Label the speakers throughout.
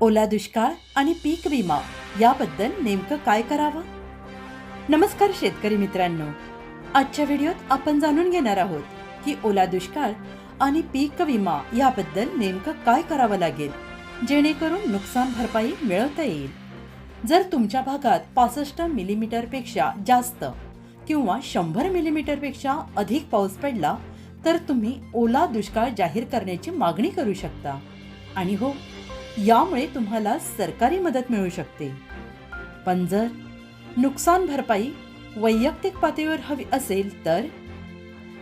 Speaker 1: ओला दुष्काळ आणि पीक विमा याबद्दल नेमकं काय करावं? नमस्कार शेतकरी मित्रांनो. आजच्या व्हिडिओत आपण जाणून घेणार आहोत की ओला दुष्काळ आणि पीक विमा याबद्दल नेमकं काय करावं लागेल जेणेकरून नुकसान भरपाई मिळवता येईल. जर तुमच्या भागात पासष्ट मिलीमीटरपेक्षा जास्त किंवा शंभर मिलीमीटरपेक्षा अधिक पाऊस पडला तर तुम्ही ओला दुष्काळ जाहीर करण्याची मागणी करू शकता. आणि हो यामुळे तुम्हाला सरकारी मदत मिळू शकते. पण जर नुकसान भरपाई वैयक्तिक पातळीवर हवी असेल तर?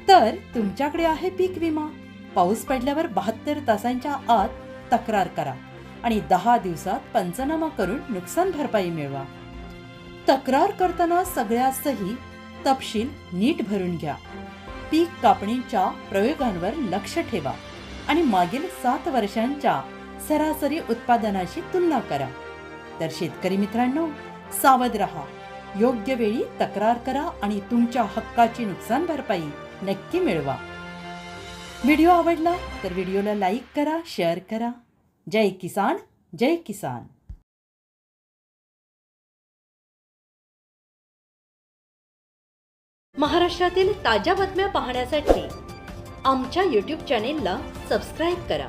Speaker 1: तर तुमच्याकडे आहे पीक विमा. पाऊस पडल्यावर बहात्तर तासांच्या आत तक्रार करा आणि दहा दिवसात पंचनामा करून नुकसान भरपाई मिळवा. तक्रार करताना सगळ्या सही तपशील नीट भरून घ्या. पीक कापणीच्या प्रयोगांवर लक्ष ठेवा आणि मागील सात वर्षांच्या सरासरी उत्पादनाशी तुलना करा. तर शेतकरी मित्रांनो सावध रहा. योग्य वेळी तक्रार करा आणि तुमच्या हक्काची नुकसान भरपाई नक्की मिळवा. व्हिडिओ आवडला तर व्हिडिओला लाईक करा शेअर करा. जय किसान जय किसान. महाराष्ट्रातील ताज्या बातम्या पाहण्यासाठी आमच्या यूट्यूब चॅनेलला सबस्क्राईब करा.